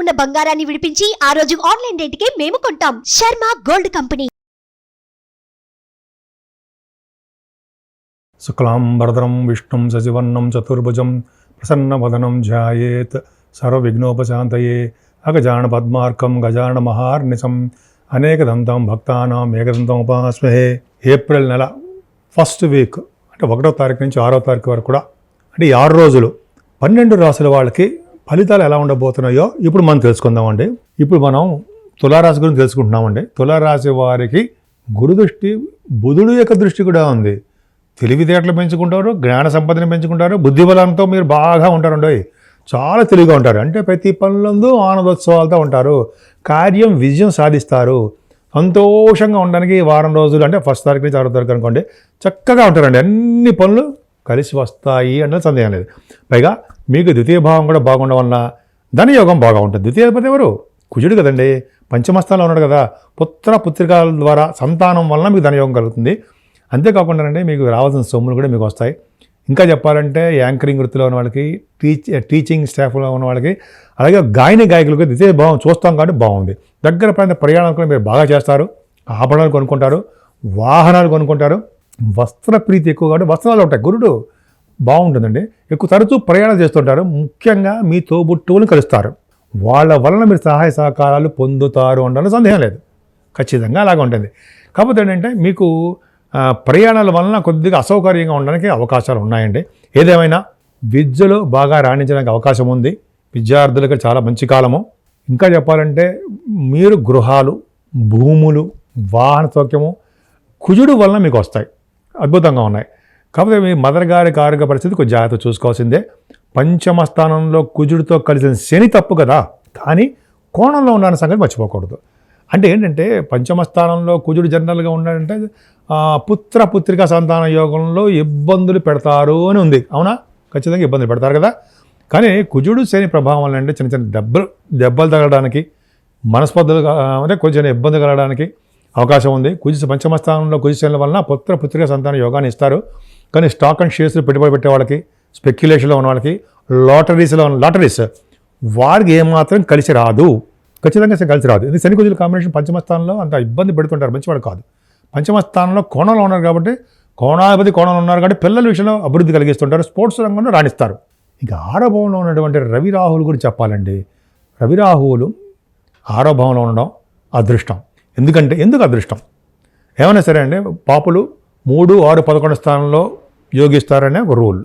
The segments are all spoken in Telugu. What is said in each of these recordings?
ఉన్న బంగారాన్ని విడిపించి ఆ రోజు ఆన్లైన్ రేటుకే మేము కొంటాం. Sharma gold company. శుక్లాంబరదరం విష్ణుం శశివర్ణం చతుర్భుజం ప్రసన్నవదనం ధ్యాయేత్ సర్వవిఘ్నోపశాంతయే అగజాన పద్మార్కం గజాన మహార్నిశం అనేకదంతం భక్తానాం ఏకదంతం ఉపాస్మహే. ఏప్రిల్ నెల ఫస్ట్ వీక్ అంటే ఒకటో తారీఖు నుంచి ఆరో తారీఖు వరకు కూడా అంటే ఈ ఆరు రోజులు పన్నెండు రాసుల వాళ్ళకి ఫలితాలు ఎలా ఉండబోతున్నాయో ఇప్పుడు మనం తెలుసుకుందామండి. ఇప్పుడు మనం తులారాశి గురించి తెలుసుకుంటున్నామండి. తులారాశి వారికి గురుదృష్టి బుధుడు యొక్క దృష్టి కూడా ఉంది. తెలివితేటలు పెంచుకుంటారు జ్ఞాన సంపదని పెంచుకుంటారు బుద్ధిబలంతో మీరు బాగా ఉంటారండి. చాలా తెలివిగా ఉంటారు. అంటే ప్రతి పనులందు ఆనందోత్సవాలతో ఉంటారు. కార్యం విజయం సాధిస్తారు. సంతోషంగా ఉండడానికి వారం రోజులు అంటే ఫస్ట్ తారీఖు నుంచి ఆరో తారీఖు అనుకోండి చక్కగా ఉంటారండి. అన్ని పనులు కలిసి వస్తాయి అన్నది సందేహం లేదు. పైగా మీకు ద్వితీయ భావం కూడా బాగుండడం వలన ధనయోగం బాగా ఉంటుంది. ద్వితీయపతి ఎవరు? కుజుడు కదండి. పంచమస్థానంలో ఉన్నాడు కదా. పుత్ర పుత్రికల ద్వారా సంతానం వలన మీకు ధనయోగం కలుగుతుంది. అంతేకాకుండా అండి మీకు రావాల్సిన సొమ్ములు కూడా మీకు వస్తాయి. ఇంకా చెప్పాలంటే యాంకరింగ్ వృత్తిలో ఉన్న వాళ్ళకి టీచ్ టీచింగ్ స్టాఫ్లో ఉన్న వాళ్ళకి అలాగే గాయని గాయకులకు ద్వితీయ భావం చూస్తాం కాబట్టి బాగుంది. దగ్గర ప్రాంత ప్రయాణాలు కూడా మీరు బాగా చేస్తారు. ఆభరణాలు కొనుక్కుంటారు. వాహనాలు కొనుక్కుంటారు. వస్త్ర ప్రీతి ఎక్కువ కాబట్టి వస్త్రాలు ఉంటాయి. గురుడు బాగుంటుందండి. ఎక్కువ తరచూ ప్రయాణం చేస్తుంటారు. ముఖ్యంగా మీ తోబుట్టువులను కలుస్తారు. వాళ్ళ వలన మీరు సహాయ సహకారాలు పొందుతారు అంటే సందేహం లేదు. ఖచ్చితంగా అలాగే ఉంటుంది. కాకపోతే ఏంటంటే మీకు ప్రయాణాల వలన కొద్దిగా అసౌకర్యంగా ఉండడానికి అవకాశాలు ఉన్నాయండి. ఏదేమైనా విద్యలో బాగా రాణించడానికి అవకాశం ఉంది. విద్యార్థులకు చాలా మంచి కాలము. ఇంకా చెప్పాలంటే మీరు గృహాలు భూములు వాహన సౌఖ్యము కుజుడు వలన మీకు వస్తాయి. అద్భుతంగా ఉన్నాయి. కాకపోతే మీ మదర్ గారి ఆరోగ్య పరిస్థితి కొంచెం జాగ్రత్త చూసుకోవాల్సిందే. పంచమ స్థానంలో కుజుడితో కలిసిన శని తప్పు కదా. కానీ కోణంలో ఉన్న సంగతి మర్చిపోకూడదు. అంటే ఏంటంటే పంచమ స్థానంలో కుజుడు జనరల్గా ఉన్నాడంటే పుత్ర పుత్రిక సంతాన యోగంలో ఇబ్బందులు పెడతారు అని ఉంది. అవునా? ఖచ్చితంగా ఇబ్బందులు పెడతారు కదా. కానీ కుజుడు శని ప్రభావం అంటే చిన్న చిన్న దెబ్బలు దెబ్బలు తగలడానికి మనస్పర్ధలు అంటే కొంచెం ఇబ్బంది కలగడానికి అవకాశం ఉంది. కుజిస పంచమ స్థానంలో కుజి వలన పుత్ర పుత్రిక సంతాన యోగాన్ని ఇస్తారు. కానీ స్టాక్ అండ్ షేర్స్లో పెట్టుబడి పెట్టే వాళ్ళకి స్పెక్యులేషన్లో ఉన్న వాళ్ళకి లాటరీస్లో ఉన్న లాటరీస్ వారికి ఏమాత్రం కలిసి రాదు. ఖచ్చితంగా కలిసి రాదు. ఇది శని కుజుల కాంబినేషన్ పంచమ స్థానంలో అంత ఇబ్బంది పెడుతుంటారు. మంచివాడు కాదు. పంచమ స్థానంలో కోణంలో ఉన్నారు కాబట్టి కోణాధిపతి కోణంలో ఉన్నారు కాబట్టి పిల్లల విషయంలో అభివృద్ధి కలిగిస్తుంటారు. స్పోర్ట్స్ రంగంలో రాణిస్తారు. ఇక ఆరోభవంలో ఉన్నటువంటి రవి రాహుల్ గురించి చెప్పాలండి. రవి రాహువులు ఆరోభవంలో ఉండడం అదృష్టం. ఎందుకంటే ఎందుకు అదృష్టం? ఏమైనా సరే అండి పాపులు మూడు ఆరు పదకొండు స్థానంలో యోగిస్తారనే ఒక రూల్.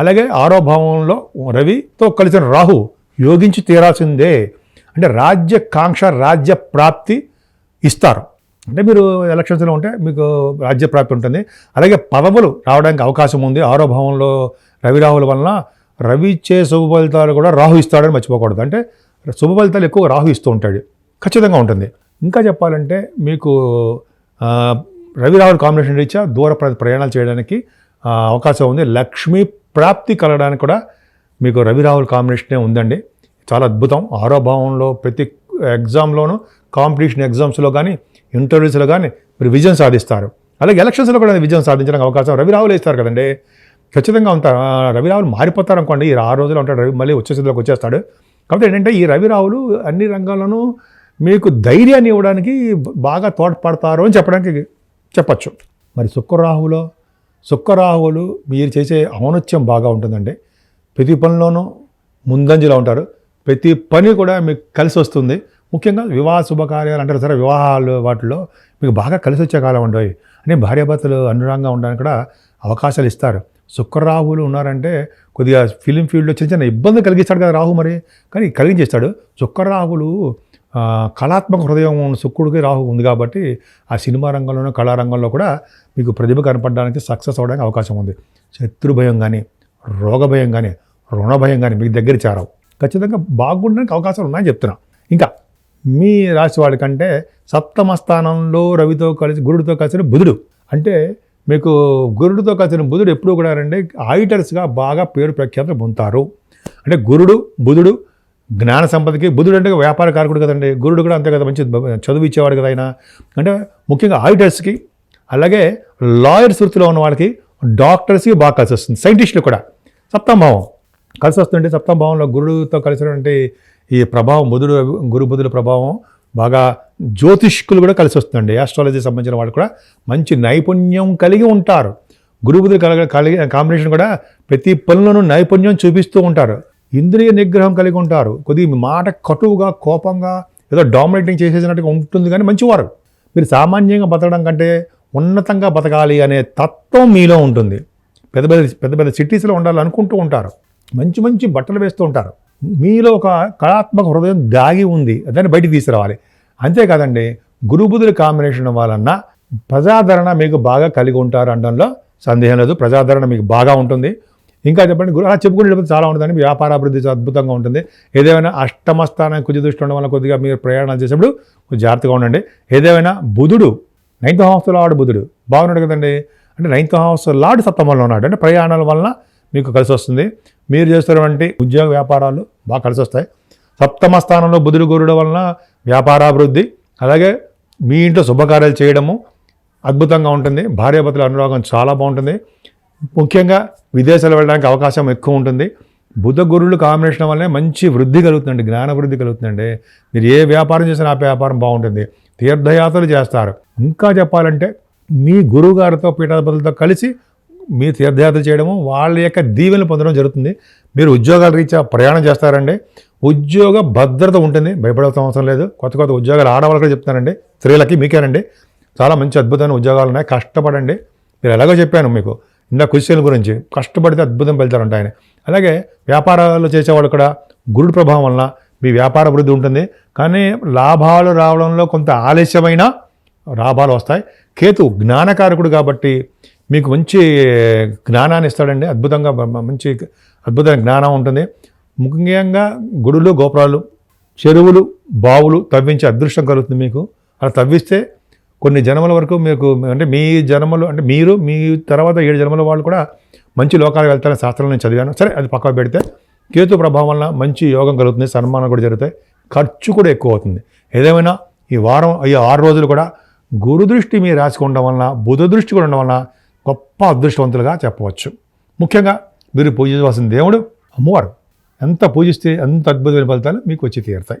అలాగే ఆరో భావంలో రవితో కలిసిన రాహు యోగించి తీరాల్సిందే. అంటే రాజ్యకాంక్ష రాజ్య ప్రాప్తి ఇస్తారు. అంటే మీరు ఎలక్షన్స్లో ఉంటే మీకు రాజ్య ప్రాప్తి ఉంటుంది. అలాగే పదవులు రావడానికి అవకాశం ఉంది. ఆరో భావంలో రవి రాహుల వలన రవి ఇచ్చే శుభ ఫలితాలు కూడా రాహు ఇస్తాడని మర్చిపోకూడదు. అంటే శుభ ఫలితాలు ఎక్కువ రాహు ఇస్తూ ఉంటాడు. ఖచ్చితంగా ఉంటుంది. ఇంకా చెప్పాలంటే మీకు రవి రావుల కాంబినేషన్ రీత్యా దూర ప్రయాణాలు చేయడానికి అవకాశం ఉంది. లక్ష్మీ ప్రాప్తి కలగడానికి కూడా మీకు రవి రావుల కాంబినేషనే ఉందండి. చాలా అద్భుతం. ఆరో భావంలో ప్రతి ఎగ్జామ్లోనూ కాంపిటీషన్ ఎగ్జామ్స్లో కానీ ఇంటర్వ్యూస్లో కానీ మీరు విజయం సాధిస్తారు. అలాగే ఎలక్షన్స్లో కూడా విజయం సాధించడానికి అవకాశం రవి రావులు ఇస్తారు కదండి. ఖచ్చితంగా ఉంటారు రవి రావులు మారిపోతారు అనుకోండి. ఈ ఆరు రోజులు ఉంటాడు రవి మళ్ళీ వచ్చేసేలోకి వచ్చేస్తాడు. కాబట్టి ఏంటంటే ఈ రవి రావులు అన్ని రంగాల్లోనూ మీకు ధైర్యాన్ని ఇవ్వడానికి బాగా తోడ్పడతారు అని చెప్పడానికి చెప్పచ్చు. మరి శుక్రరాహువులో శుక్రరాహువులు మీరు చేసే ఔనత్యం బాగా ఉంటుందండి. ప్రతి పనిలోనూ ముందంజలో ఉంటారు. ప్రతి పని కూడా మీకు కలిసి వస్తుంది. ముఖ్యంగా వివాహ శుభకార్యాలు అంటారు సరే వివాహాలు వాటిలో మీకు బాగా కలిసి వచ్చే కాలం ఉండవు అంటే భార్యాభర్తలు అనురాగంగా ఉండడానికి కూడా అవకాశాలు ఇస్తారు. శుక్రరాహువులు ఉన్నారంటే కొద్దిగా ఫిలిం ఫీల్డ్లో చిన్న చిన్న ఇబ్బంది కలిగిస్తాడు కదా రాహు మరి. కానీ కలిగించేస్తాడు. శుక్రరాహులు కళాత్మక హృదయం ఉన్న శుక్రుడికి రాహు ఉంది కాబట్టి ఆ సినిమా రంగంలోనూ కళారంగంలో కూడా మీకు ప్రతిభ కనపడడానికి సక్సెస్ అవడానికి అవకాశం ఉంది. శత్రు భయం కానీ రోగ భయం కానీ రుణ భయం కానీ మీకు దగ్గర చేరవు. ఖచ్చితంగా బాగుండడానికి అవకాశాలు ఉన్నాయని చెప్తున్నా. ఇంకా మీ రాశి వాళ్ళకంటే సప్తమ స్థానంలో రవితో కలిసి గురుడితో కలిసిన బుధుడు. అంటే మీకు గురుడితో కలిసిన బుధుడు ఎప్పుడు కూడా రండి ఆడిటర్స్గా బాగా పేరు ప్రఖ్యాతులు పొందుతారు. అంటే గురుడు బుధుడు జ్ఞాన సంపదకి బుధుడు అంటే వ్యాపార కారకుడు కదండి. గురుడు కూడా అంతే కదా మంచి చదువు ఇచ్చేవాడు కదా ఆయన. అంటే ముఖ్యంగా ఆడిటర్స్కి అలాగే లాయర్స్ వృత్తిలో ఉన్న వాళ్ళకి డాక్టర్స్కి బాగా కలిసి వస్తుంది. సైంటిస్టులు కూడా. సప్తమ భావం. కలిసి వస్తుంటే సప్తమ భావంలో గురుడుతో కలిసినటువంటి ఈ ప్రభావం బుధుడు గురు బుధుల ప్రభావం బాగా జ్యోతిష్కులు కూడా కలిసి వస్తుందండి. ఆస్ట్రాలజీ సంబంధించిన వాళ్ళు కూడా మంచి నైపుణ్యం కలిగి ఉంటారు. గురు బుధులు కలగ కలిగి కాంబినేషన్ కూడా ప్రతి పనులను నైపుణ్యం చూపిస్తూ ఉంటారు. ఇంద్రియ నిగ్రహం కలిగి ఉంటారు. కొద్దిగా మాట కటువుగా కోపంగా ఏదో డామినేటింగ్ చేసేసినట్టుగా ఉంటుంది కానీ మంచివారు. మీరు సామాన్యంగా బతకడం కంటే ఉన్నతంగా బతకాలి అనే తత్వం మీలో ఉంటుంది. పెద్ద పెద్ద పెద్ద పెద్ద సిటీస్లో ఉండాలనుకుంటూ ఉంటారు. మంచి మంచి బట్టలు వేస్తూ ఉంటారు. మీలో ఒక కళాత్మక హృదయం దాగి ఉంది. దాన్ని బయటికి తీసుకురావాలి. అంతేకాదండి గురుబుధుల కాంబినేషన్ వలన ప్రజాదరణ మీకు బాగా కలిగి ఉంటారు అనడంలో సందేహం లేదు. ప్రజాదరణ మీకు బాగా ఉంటుంది. ఇంకా చెప్పండి గురు అలా చెప్పుకునేటప్పుడు చాలా ఉంటుందండి వ్యాపార అభివృద్ధి అద్భుతంగా ఉంటుంది. ఏదేమైనా అష్టమ స్థానం దృష్టి ఉండడం వల్ల కొద్దిగా మీరు ప్రయాణాలు చేసేప్పుడు జాగ్రత్తగా ఉండండి. ఏదేమైనా బుధుడు నైన్త్ హౌస్లో ఆడు బుధుడు బాగున్నాడు కదండి. అంటే నైన్త్ హౌస్ లార్డ్ సప్తమంలో ఉన్నాడు. అంటే ప్రయాణాల వలన మీకు కలిసి వస్తుంది. మీరు చేస్తున్నటువంటి ఉద్యోగ వ్యాపారాలు బాగా కలిసి వస్తాయి. సప్తమ స్థానంలో బుధుడు గురుడు వలన వ్యాపారాభివృద్ధి అలాగే మీ ఇంట్లో శుభకార్యాలు చేయడము అద్భుతంగా ఉంటుంది. భార్యాభర్తల అనురాగం చాలా బాగుంటుంది. ముఖ్యంగా విదేశాలు వెళ్ళడానికి అవకాశం ఎక్కువ ఉంటుంది. బుధ గురువులు కాంబినేషన్ వల్లనే మంచి వృద్ధి కలుగుతుందండి జ్ఞాన వృద్ధి కలుగుతుందండి. మీరు ఏ వ్యాపారం చేసినా ఆ వ్యాపారం బాగుంటుంది. తీర్థయాత్రలు చేస్తారు. ఇంకా చెప్పాలంటే మీ గురువుగారితో పీఠాధిపతులతో కలిసి మీ తీర్థయాత్ర చేయడము వాళ్ళ యొక్క దీవెనలు పొందడం జరుగుతుంది. మీరు ఉద్యోగాల రీత్యా ప్రయాణం చేస్తారండి. ఉద్యోగ భద్రత ఉంటుంది భయపడాల్సిన అవసరం లేదు. కొత్త కొత్త ఉద్యోగాలు ఆడవాళ్ళకి చెప్తానండి స్త్రీలకి మీకేనండి. చాలా మంచి అద్భుతమైన ఉద్యోగాలు ఉన్నాయి. కష్టపడండి. మీరు ఎలాగో చెప్పాను మీకు. ఇందా క్వశ్చన్ గురించి కష్టపడితే అద్భుతం వెళ్తారంట ఆయన అలాగే వ్యాపారాలు చేసేవాళ్ళు కూడా గురుడు ప్రభావం వలన మీ వ్యాపార అభివృద్ధి ఉంటుంది. కానీ లాభాలు రావడంలో కొంత ఆలస్యమైన లాభాలు వస్తాయి. కేతు జ్ఞానకారకుడు కాబట్టి మీకు మంచి జ్ఞానాన్ని ఇస్తాడండి. అద్భుతంగా మంచి అద్భుతమైన జ్ఞానం ఉంటుంది. ముఖ్యంగా గుడులు గోపురాలు చెరువులు బావులు తవ్వించే అదృష్టం కలుగుతుంది మీకు. అలా తవ్విస్తే కొన్ని జన్మల వరకు మీకు అంటే మీ జన్మలు అంటే మీరు మీ తర్వాత ఏడు జన్మల వాళ్ళు కూడా మంచి లోకాలకు వెళ్తారని శాస్త్రంలో నేను చదివాను. సరే అది పక్కకు పెడితే కేతు ప్రభావం వల్ల మంచి యోగం కలుగుతుంది సన్మానం కూడా జరుగుతాయి ఖర్చు కూడా ఎక్కువ అవుతుంది. ఏదేమైనా ఈ వారం ఈ ఆరు రోజులు కూడా గురు దృష్టి మీరు రాసుకోవడం వలన బుధ దృష్టి కూడా ఉండడం వలన గొప్ప అదృష్టవంతులుగా చెప్పవచ్చు. ముఖ్యంగా మీరు పూజించవలసిన దేవుడు అమ్మవారు. ఎంత పూజిస్తే ఎంత అద్భుతమైన ఫలితాలు మీకు వచ్చి తీరుతాయి.